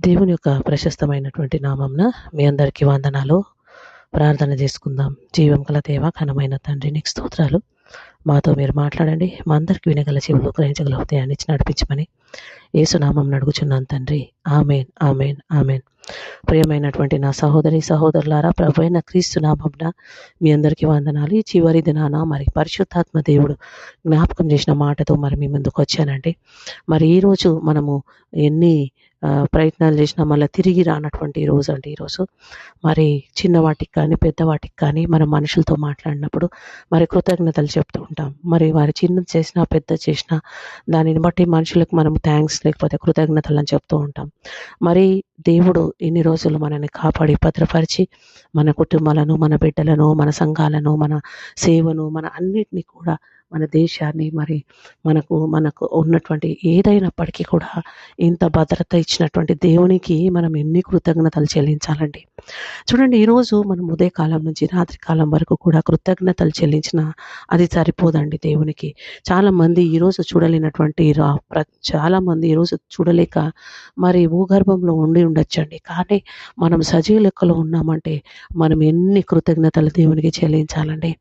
దేవుని యొక్క ప్రశస్తమైనటువంటి నామంన మీ అందరికీ వందనాలు. ప్రార్థన చేసుకుందాం. జీవం గల దేవ ఘనమైన తండ్రి నీకు స్తోత్రాలు. మాతో మీరు మాట్లాడండి. మా అందరికి వినగల చెవులు గ్రహించగల హృదయాన్ని ఇచ్చి నడిపించమని ఏసునామం అడుగుచున్నాను తండ్రి. Amen amen amen. ప్రియమైనటువంటి నా సహోదరి సహోదరులారా ప్రభు అయిన క్రీస్తు నామంన మీ అందరికీ వందనాలు. ఈ చివరి దినాన మరి పరిశుద్ధాత్మ దేవుడు జ్ఞాపకం చేసిన మాటతో మరి మీ ముందుకు వచ్చానండి. మరి ఈరోజు మనము ఎన్ని ప్రయత్నాలు చేసినా మళ్ళీ తిరిగి రానటువంటి రోజు అండి ఈరోజు. మరి చిన్నవాటికి కానీ పెద్దవాటికి కానీ మనం మనుషులతో మాట్లాడినప్పుడు మరి కృతజ్ఞతలు చెప్తూ ఉంటాం. మరి వారి చిన్న చేసినా పెద్ద చేసినా దానిని బట్టి మనుషులకు మనం థ్యాంక్స్ లేకపోతే కృతజ్ఞతలు అని చెప్తూ ఉంటాం. మరి దేవుడు ఇన్ని రోజులు మనల్ని కాపాడి భద్రపరిచి మన కుటుంబాలను మన బిడ్డలను మన సంఘాలను మన సేవను మన అన్నిటినీ కూడా మన దేశాన్ని మరి మనకు మనకు ఉన్నటువంటి ఏదైనప్పటికీ కూడా ఇంత భద్రత ఇచ్చినటువంటి దేవునికి మనం ఎన్ని కృతజ్ఞతలు చెల్లించాలండి. చూడండి ఈరోజు మనం ఉదయకాలం నుంచి రాత్రి కాలం వరకు కూడా కృతజ్ఞతలు చెల్లించిన అది సరిపోదండి దేవునికి. చాలామంది ఈరోజు చూడలేనటువంటి రా చాలామంది ఈరోజు చూడలేక మరి భూగర్భంలో ఉండి ఉండొచ్చండి. కానీ మనం సజీవ లెక్కలో ఉన్నామంటే మనం ఎన్ని కృతజ్ఞతలు దేవునికి చెల్లించాలండి.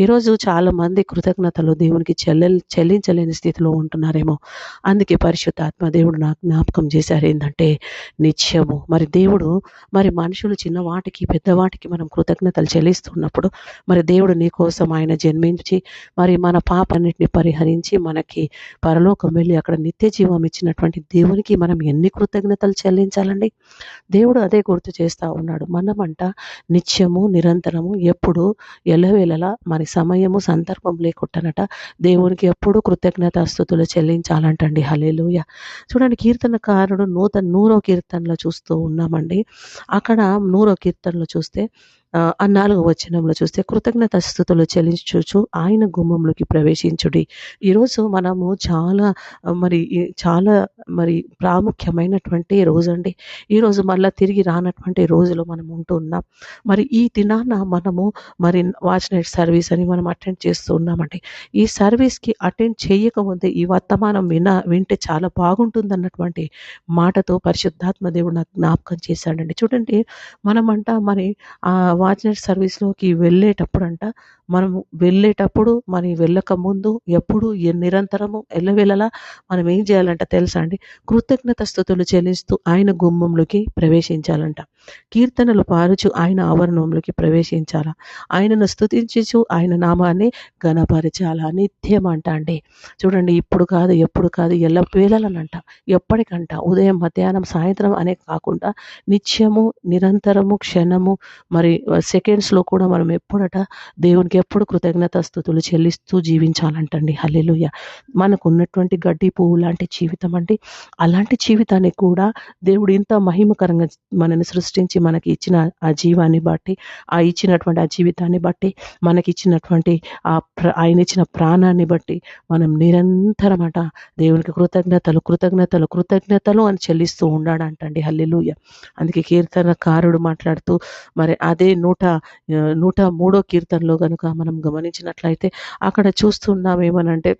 ఈరోజు చాలామంది కృతజ్ఞతలు దేవునికి చెల్ల చెల్లించలేని స్థితిలో ఉంటున్నారేమో. అందుకే పరిశుద్ధాత్మ దేవుడు నాకు జ్ఞాపకం చేశారు ఏంటంటే నిత్యము. మరి దేవుడు మరి మనుషులు చిన్న వాటికి పెద్ద వాటికి మనం కృతజ్ఞతలు చెల్లిస్తున్నప్పుడు మరి దేవుడు నీ కోసం ఆయన జన్మించి మరి మన పాపన్నిటిని పరిహరించి మనకి పరలోకం వెళ్ళి అక్కడ నిత్య జీవం ఇచ్చినటువంటి దేవునికి మనం ఎన్ని కృతజ్ఞతలు చెల్లించాలండి? దేవుడు అదే గుర్తు చేస్తా ఉన్నాడు. మనమంట నిత్యము నిరంతరము ఎప్పుడు ఎలవేళలా మరి సమయము సందర్భం లేకుండానట దేవునికి ఎప్పుడూ కృతజ్ఞత స్థుతులు చెల్లించాలంటండి. హలేలుయ చూడండి కీర్తనకారుడు నూతన నూరో కీర్తనలో చూస్తూ ఉన్నామండి. అక్కడ నూరో కీర్తనలో చూస్తే ఆ, నాలుగు వచనంలో చూస్తే కృతజ్ఞత స్థుతులు చెల్లించుచు ఆయన గుమ్మంలోకి ప్రవేశించుడి. ఈరోజు మనము చాలా మరి ఈ- చాలా మరి ప్రాముఖ్యమైనటువంటి రోజు అండి ఈరోజు మళ్ళీ తిరిగి రానటువంటి రోజులో మనం ఉంటున్నాం మరి ఈ దినాన మనము మరి వాచ్ నైట్ సర్వీస్ అని మనం అటెండ్ చేస్తూ ఉన్నామండి. ఈ సర్వీస్కి అటెండ్ చేయకముందే ఈ వర్తమానం విన వింటే చాలా బాగుంటుంది అన్నటువంటి మాటతో పరిశుద్ధాత్మ దేవుడు నాకు జ్ఞాపకం చేశాడండి. చూడండి మనమంట మరి వాచ్నెట్ సర్వీస్లోకి వెళ్ళేటప్పుడు అంట మనం వెళ్ళేటప్పుడు మరి వెళ్ళక ముందు ఎప్పుడు నిరంతరము ఎల్లవెల్లలా మనం ఏం చేయాలంట తెలుసా అండి? కృతజ్ఞత స్థుతులు చెల్లిస్తూ ఆయన గుమ్మంలోకి ప్రవేశించాలంట. కీర్తనలు పారుచు ఆయన ఆవరణంలోకి ప్రవేశించాలా? ఆయనను స్తుతించు ఆయన నామాన్ని గణపరచాలా నిత్యం అంట అండి. చూడండి ఇప్పుడు కాదు ఎప్పుడు కాదు ఎల్ల వేళలనంట ఎప్పటికంట ఉదయం మధ్యాహ్నం సాయంత్రం అనే కాకుండా నిత్యము నిరంతరము క్షణము మరి సెకండ్స్లో కూడా మనం ఎప్పుడట దేవునికి ఎప్పుడు కృతజ్ఞత స్థుతులు చెల్లిస్తూ జీవించాలంటండి. హల్లెలూయ. మనకు ఉన్నటువంటి గడ్డి పువ్వు లాంటి జీవితం అండి. అలాంటి జీవితాన్ని కూడా దేవుడు ఇంత మహిమకరంగా మనని సృష్టించి మనకి ఇచ్చిన ఆ జీవాన్ని బట్టి ఆ ఇచ్చినటువంటి ఆ జీవితాన్ని బట్టి మనకి ఇచ్చినటువంటి ఆ ఆయన ఇచ్చిన ప్రాణాన్ని బట్టి మనం నిరంతరం అట దేవునికి కృతజ్ఞతలు కృతజ్ఞతలు కృతజ్ఞతలు అని చెల్లిస్తూ ఉన్నాడంటండి హల్లెలూయ. అందుకే కీర్తనకారుడు మాట్లాడుతూ మరి అదే నూట నూట మూడో కీర్తనలో కనుక మనం గమనించినట్లయితే అక్కడ చూస్తున్నాం ఏమనంటే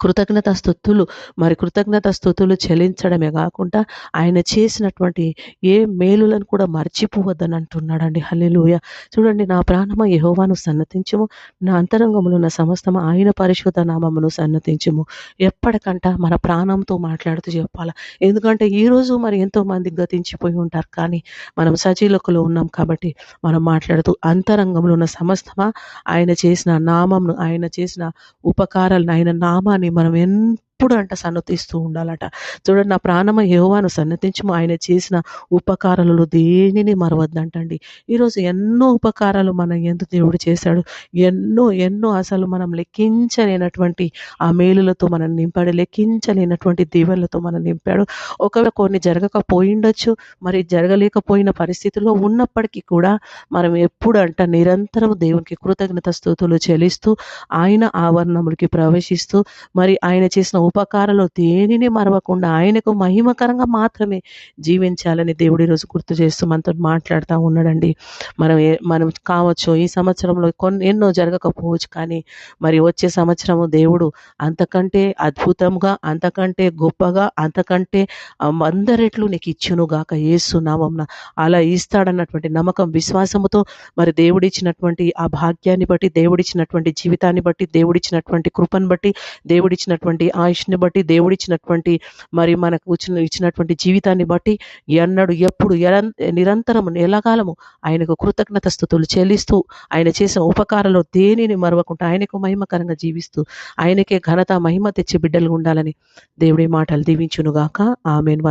కృతజ్ఞత స్థుతులు మరి కృతజ్ఞత స్థుతులు చెల్లించడమే కాకుండా ఆయన చేసినటువంటి ఏ మేలులను కూడా మర్చిపోవద్దని అంటున్నాడండి హల్లిలోయ. చూడండి నా ప్రాణమ యహోవాను సన్నతించుము. నా అంతరంగములు ఉన్న సమస్తము ఆయన పరిశుద్ధ నామమును సన్నతించుము. ఎప్పటికంట మన ప్రాణంతో మాట్లాడుతూ చెప్పాలి? ఎందుకంటే ఈరోజు మరి ఎంతో మంది గతించిపోయి ఉంటారు. కానీ మనం సజీలకులో ఉన్నాం కాబట్టి మనం మాట్లాడుతూ అంతరంగంలో ఉన్న సమస్తమా ఆయన చేసిన నామంను ఆయన చేసిన ఉపకారాలను ఆయన నామాన్ని మనం ఎప్పుడు అంట సన్నతిస్తూ ఉండాలట. చూడండి నా ప్రాణమ యెహోవాను సన్నతించము. ఆయన చేసిన ఉపకారాలలో దేనిని మరవద్దంటండి. ఈరోజు ఎన్నో ఉపకారాలు మన ఎందుకు దేవుడు చేశాడు. ఎన్నో ఎన్నో అసలు మనం లెక్కించలేనటువంటి ఆ మేలులతో మనం నింపాడు లెక్కించలేనటువంటి దీవెనలతో మనం నింపాడు. ఒకవేళ కొన్ని జరగకపోయిండొచ్చు మరి జరగలేకపోయిన పరిస్థితుల్లో ఉన్నప్పటికీ కూడా మనం ఎప్పుడు అంట నిరంతరం దేవునికి కృతజ్ఞత స్థుతులు చెల్లిస్తూ ఆయన ఆవరణములకి ప్రవేశిస్తూ మరి ఆయన చేసిన ఉపకారంలో దేనిని మరవకుండా ఆయనకు మహిమకరంగా మాత్రమే జీవించాలని దేవుడు ఈరోజు గుర్తు చేస్తూ మనతో మాట్లాడుతూ ఉన్నాడండి. మనం ఏ- మనం కావచ్చు ఈ సంవత్సరంలో కొన్ని ఎన్నో జరగకపోవచ్చు కానీ మరి వచ్చే సంవత్సరము దేవుడు అంతకంటే అద్భుతంగా అంతకంటే గొప్పగా అంతకంటే అందరిట్లు అందరెట్లు నీకు ఇచ్చును గాక యేసు నామంన. అలా ఇస్తాడన్నటువంటి నమ్మకం విశ్వాసముతో మరి దేవుడిచ్చినటువంటి ఆ భాగ్యాన్ని బట్టి దేవుడిచ్చినటువంటి జీవితాన్ని బట్టి దేవుడిచ్చినటువంటి కృపను బట్టి దేవుడిచ్చినటువంటి మనిషిని బట్టి దేవుడిచ్చినటువంటి మరి మనకు ఇచ్చినటువంటి జీవితాన్ని బట్టి ఎన్నడు ఎప్పుడు ఎరం- నిరంతరము ఎలకాలము ఆయనకు కృతజ్ఞత స్థుతులు చెల్లిస్తూ ఆయన చేసిన ఉపకారంలో దేనిని మరవకుండా ఆయనకు మహిమకరంగా జీవిస్తూ ఆయనకే ఘనత మహిమ తెచ్చి బిడ్డలు ఉండాలని దేవుడి మాటలు దీవించునుగాక. ఆమెను.